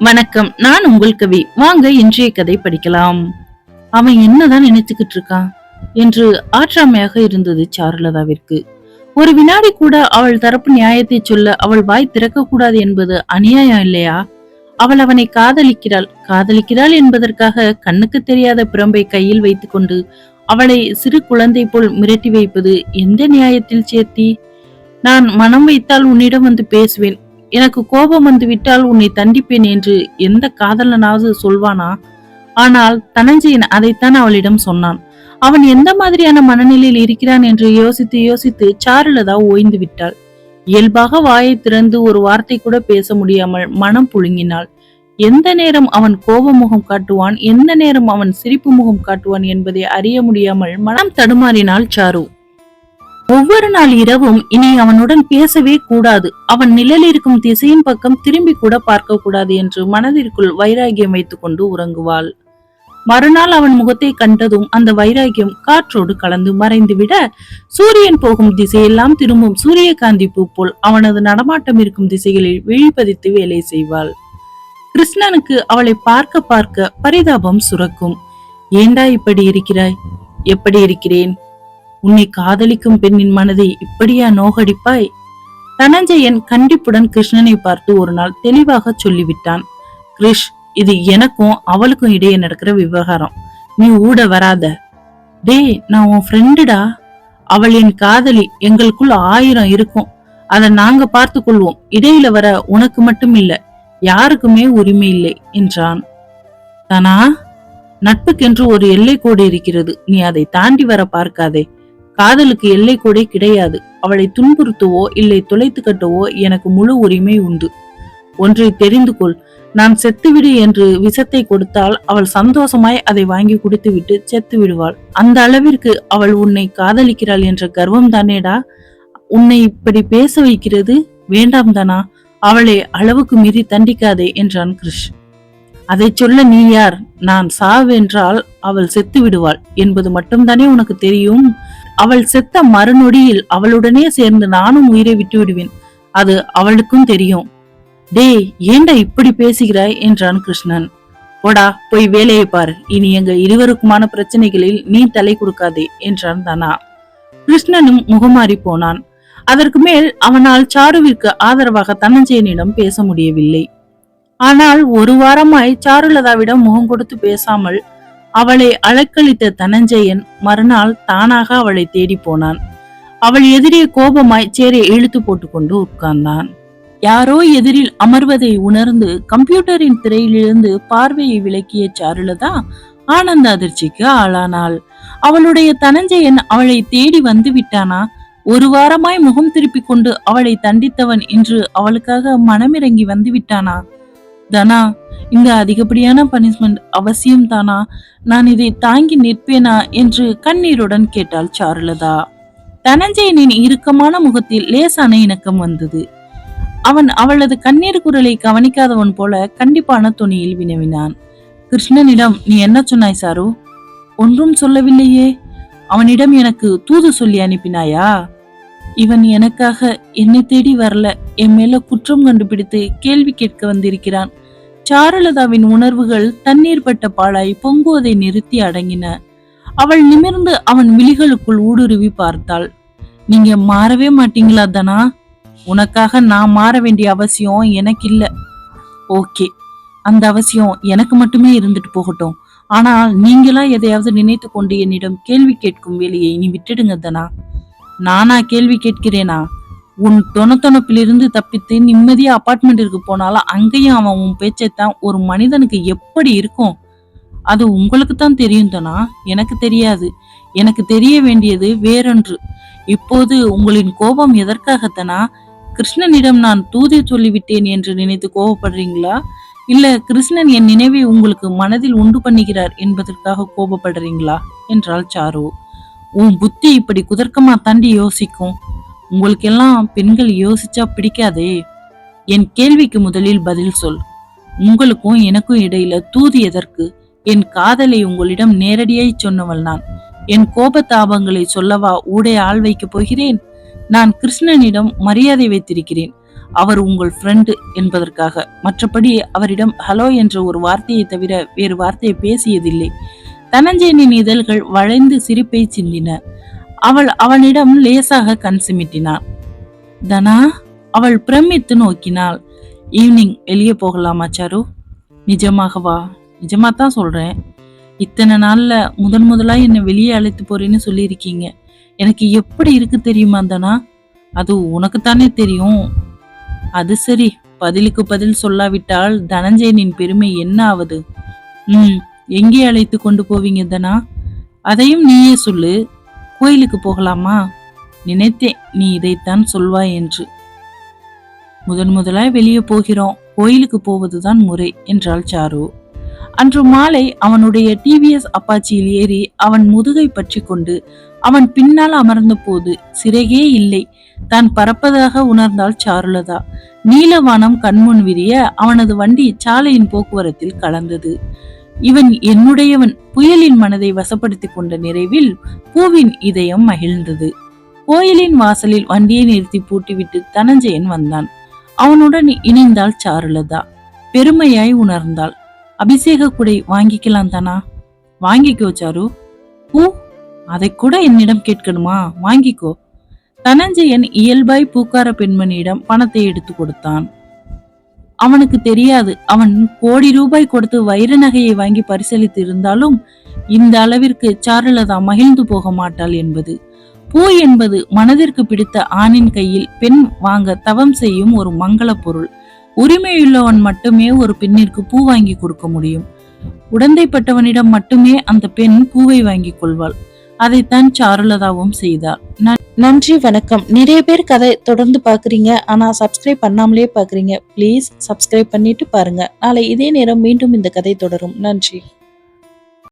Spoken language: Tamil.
வணக்கம். நான் உங்கள் கவி. வாங்க இன்றைய கதை படிக்கலாம். அவன் என்னதான் நினைச்சுக்கிட்டு இருக்கான் என்று ஆற்றாமையாக இருந்தது சாருலதாவிற்கு. ஒரு வினாடி கூட அவள் தரப்பு நியாயத்தை சொல்ல அவள் வாய் திறக்க கூடாது என்பது அநியாயம் இல்லையா? அவள் அவனை காதலிக்கிறாள். காதலிக்கிறாள் என்பதற்காக கண்ணுக்கு தெரியாத பிரம்பை கையில் வைத்துக்கொண்டு அவளை சிறு குழந்தை போல் மிரட்டி வைப்பது எந்த நியாயத்தில் சேர்த்தி நான் மனம் வைத்தால் உன்னிடம் வந்து பேசுவேன். எனக்கு கோபம் வந்து விட்டால் உன்னை தண்டிப்பேன் என்று எந்த காதலனாவது சொல்வானா? ஆனால் தனஞ்சயன் அதைத்தான் அவளிடம் சொன்னான். அவன் எந்த மாதிரியான மனநிலையில் இருக்கிறான் என்று யோசித்து யோசித்து சாருலதா ஓய்ந்து விட்டாள். இயல்பாக வாயை திறந்து ஒரு வார்த்தை கூட பேச முடியாமல் மனம் புழுங்கினாள். எந்த நேரம் அவன் கோப முகம் காட்டுவான் எந்த நேரம் அவன் சிரிப்பு முகம் காட்டுவான் என்பதை அறிய முடியாமல் மனம் தடுமாறினாள் சாரு. ஒவ்வொரு நாள் இரவும் இனி அவனுடன் பேசவே கூடாது. அவன் நிழல் இருக்கும் திசையின் பக்கம் திரும்பி கூட பார்க்க கூடாது என்று மனதிற்குள் வைராகியம் வைத்துக் கொண்டு உறங்குவாள். மறுநாள் அவன் முகத்தை கண்டதும் அந்த வைராகியம் காற்றோடு கலந்து மறைந்துவிட சூரியன் போகும் திசையெல்லாம் திரும்பும் சூரியகாந்தி பூ போல் அவனது நடமாட்டம் இருக்கும் திசைகளில் விழிப்பதித்து வேலை செய்வாள். கிருஷ்ணனுக்கு அவளை பார்க்க பார்க்க பரிதாபம் சுரக்கும். ஏண்டா இப்படி இருக்கிறாய்? எப்படி இருக்கிறேன்? உன்னை காதலிக்கும் பெண்ணின் மனதை இப்படியா நோகடிப்பாய்? தனஞ்சயன் கண்டிப்புடன் கிருஷ்ணனை பார்த்து ஒரு நாள் தெளிவாக சொல்லிவிட்டான். கிருஷ் இது எனக்கும் அவளுக்கும் இடையே நடக்கிற விவகாரம். நீ ஊட வராத. டேய் நான் உன் ஃப்ரெண்டுடா அவள் என் காதலி எங்களுக்குள் ஆயிரம் இருக்கும். அதை நாங்க பார்த்து கொள்வோம். இடையில வர உனக்கு மட்டும் இல்ல யாருக்குமே உரிமை இல்லை என்றான். தனா? நட்புக்கென்று ஒரு எல்லை கோடு இருக்கிறது. நீ அதை தாண்டி வர பார்க்காதே. காதலுக்கு எல்லை கூட கிடையாது. அவளை துன்புறுத்தவோ இல்லை தொலைத்து கட்டவோ எனக்கு முழு உரிமை உண்டு. ஒன்றை தெரிந்து கொள். நான் செத்துவிடு என்று விஷத்தை கொடுத்தால் அவள் சந்தோஷமாய் அதை வாங்கி குடித்துவிட்டு செத்து விடுவாள். அந்த அளவிற்கு அவள் உன்னை காதலிக்கிறாள் என்ற கர்வம் தானேடா. உன்னை இப்படி பேச வைக்கிறது? வேண்டாம் தானா? அவளை அளவுக்கு மீறி தண்டிக்காதே என்றான் கிருஷ். அதை சொல்ல நீ யார்? நான் சாவென்றால் அவள் செத்து விடுவாள். என்பது மட்டும்தானே உனக்கு தெரியும்? அவள் செத்த மறுநொடியில் அவளுடனே சேர்ந்து நானும் உயிரை விட்டு விடுவேன் அது அவளுக்கும் தெரியும். டே ஏண்டா இப்படி பேசுகிறாய்? என்றான் கிருஷ்ணன். போடா போய் வேலையை பார். இனி எங்க இருவருக்குமான பிரச்சனைகளில் நீ தலை கொடுக்காதே என்றான் தனா. கிருஷ்ணனும் முகமாறி போனான். அதற்கு மேல் அவனால் சாருவிற்கு ஆதரவாக தனஞ்சயனிடம் பேச முடியவில்லை. ஆனால் ஒரு வாரமாய் சாருலதாவிடம் முகம் கொடுத்து பேசாமல் அவளை அலக்களித்த தனஞ்சயன் மறுநாள் தானாக அவளை தேடி போனான். அவள் எதிரே கோபமாய் சேரை இழுத்து போட்டுக்கொண்டு உட்கார்ந்தான். யாரோ எதிரில் அமர்வதை உணர்ந்து கம்ப்யூட்டரின் திரையிலிருந்து பார்வையை விலக்கிய சாருலதா ஆனந்த அதிர்ச்சிக்கு ஆளானாள். அவளுடைய தனஞ்சயன் அவளை தேடி வந்து விட்டானா? ஒரு வாரமாய் முகம் திருப்பிக் கொண்டு அவளை தண்டித்தவன் இன்று அவளுக்காக மனமிறங்கி வந்து விட்டானா? தனா இந்த அதிகப்படியான பனிஷ்மெண்ட் அவசியம் தானா? நான் இதை தாங்கி நிற்பேனா? என்று கண்ணீருடன் கேட்டாள் சாருலதா. தனஞ்சயனின் இறுக்கமான முகத்தில் லேசான இணக்கம் வந்தது. அவன் அவளது கண்ணீர் குரலை கவனிக்காதவன் போல கண்டிப்பான துணியில் வினவினான். கிருஷ்ணனிடம் நீ என்ன சொன்னாய் சாரு? ஒன்றும் சொல்லவில்லையே. அவனிடம் எனக்கு தூது சொல்லி அனுப்பினாயா? இவன் எனக்காக என்னை தேடி வரல. என் மேல குற்றம் கண்டுபிடித்து கேள்வி கேட்க வந்திருக்கிறான். சாருலதாவின் உணர்வுகள் தண்ணீர் பட்ட பாலாய் பொங்குவதை நிறுத்தி அடங்கின. அவள் நிமிர்ந்து அவன் விழிகளுக்குள் ஊடுருவி பார்த்தாள். நீங்க மாறவே மாட்டீங்களா தனா? உனக்காக நான் மாற வேண்டிய அவசியம் எனக்கு இல்ல ஓகே. அந்த அவசியம் எனக்கு மட்டுமே இருந்துட்டு போகட்டும். ஆனால் நீங்களா எதையாவது நினைத்து கொண்டு என்னிடம் கேள்வி கேட்கும் வேலையை நீ விட்டுடுங்க தனா. நானா கேள்வி கேட்கிறேனா? உன் தொணத்தொணப்பிலிருந்து தப்பித்து நிம்மதியா அப்பார்ட்மெண்ட்டுக்கு போனாலும் அங்கேயும் அவன் உன் பேச்சைத்தான் ஒரு மனிதனுக்கு எப்படி இருக்கும்? அது உங்களுக்கு தான் தெரியும் தானா. எனக்கு தெரியாது. எனக்கு தெரிய வேண்டியது வேறொன்று. இப்போது உங்களின் கோபம் எதற்காகத்தனா கிருஷ்ணனிடம் நான் தூதை சொல்லிவிட்டேன் என்று நினைத்து கோபப்படுறீங்களா? இல்ல கிருஷ்ணன் என் நினைவை உங்களுக்கு மனதில் உண்டு பண்ணுகிறார் என்பதற்காக கோபப்படுறீங்களா? என்றாள் சாரு. உன் புத்தி இப்படி குதர்க்கமா தாண்டி யோசிக்கும். உங்களுக்கெல்லாம் பெண்கள் யோசிச்சா பிடிக்காதே? என் கேள்விக்கு முதலில் பதில் சொல். உங்களுக்கும் எனக்கும் இடையில தூது எதற்கு? என் காதலை உங்களிடம் நேரடியாய் சொன்னவள் நான். என் கோபத்தாபங்களை சொல்லவா ஊடே ஆள் வைக்கப் போகிறேன்? நான் கிருஷ்ணனிடம் மரியாதை வைத்திருக்கிறேன். அவர் உங்கள் ஃப்ரெண்டு என்பதற்காக. மற்றபடி அவரிடம் ஹலோ என்ற ஒரு வார்த்தையை தவிர வேறு வார்த்தையை பேசியதில்லை. தனஞ்சயனின் இதழ்கள் வளைந்து சிரிப்பை சிந்தின. அவள் அவனிடம் லேசாக கண் சிமிட்டினான் தனா அவள் பிரமித்து நோக்கினாள். ஈவினிங் வெளியே போகலாமா சாரு? நிஜமாகவா? நிஜமா தான் சொல்றேன். இத்தனை நாள்ல முதன் முதலா என்னை வெளியே அழைத்து போறேன்னு சொல்லியிருக்கீங்க. எனக்கு எப்படி இருக்கு தெரியுமா தனா? அது உனக்குத்தானே தெரியும். அது சரி. பதிலுக்கு பதில் சொல்லாவிட்டால் தனஞ்சயனின் பெருமை என்ன ஆவது? ம் எங்கே அழைத்து கொண்டு போவீங்க தனா? அதையும் நீயே சொல்லு. கோயிலுக்கு போகலாமா? நினைத்தேன் நீ இதைத்தான் சொல்வாய் என்று. முதன் முதலாய் வெளியே போகிறோம். கோயிலுக்கு போவதுதான் முறை என்றாள் சாரு. அன்று மாலை அவனுடைய டிவிஎஸ் அப்பாச்சியில் ஏறி அவன் முதுகை பற்றி கொண்டு அவன் பின்னால் அமர்ந்த போது சிறகே இல்லை. தான் பறப்பதாக உணர்ந்தாள் சாருலதா. நீலவானம் கண்முன் விரிய அவனது வண்டி சாலையின் போக்குவரத்தில் கலந்தது. இவன் என்னுடையவன் புயலின் மனதை வசப்படுத்திக் கொண்ட நிறைவில் பூவின் இதயம் மகிழ்ந்தது. கோயிலின் வாசலில் வண்டியை நிறுத்தி பூட்டிவிட்டு தனஞ்சயன் வந்தான். அவனுடன் இணைந்தாள் சாருலதா. பெருமையாய் உணர்ந்தாள். அபிஷேக குடை வாங்கிக்கலாம் தானா? வாங்கிக்கோ சாரு. பூ? அதை கூட என்னிடம் கேட்கணுமா? வாங்கிக்கோ. தனஞ்சயன் இயல்பாய் பூக்கார பெண்மணியிடம் பணத்தை எடுத்து கொடுத்தான். அவனுக்கு தெரியாது. அவன் கோடி ரூபாய் கொடுத்து வைர நகையை வாங்கி பரிசளித்து இருந்தாலும் இந்த அளவிற்கு சாருலதா மகிழ்ந்து போக மாட்டாள் என்பது. பூ என்பது மனதிற்கு பிடித்த ஆணின் கையில் பெண் வாங்க தவம் செய்யும் ஒரு மங்கள பொருள். உரிமையுள்ளவன் மட்டுமே ஒரு பெண்ணிற்கு பூ வாங்கி கொடுக்க முடியும். உடந்தைப்பட்டவனிடம் மட்டுமே அந்த பெண் பூவை வாங்கி கொள்வாள். அதைத்தான் சாருலதாவும் செய்தார் நன்றி வணக்கம். நிறைய பேர் கதை தொடர்ந்து பாக்குறீங்க ஆனா சப்ஸ்கிரைப் பண்ணாமலே பாக்குறீங்க ப்ளீஸ் சப்ஸ்கிரைப் பண்ணிட்டு பாருங்க. நாளை இதே நேரம் மீண்டும் இந்த கதை தொடரும். நன்றி.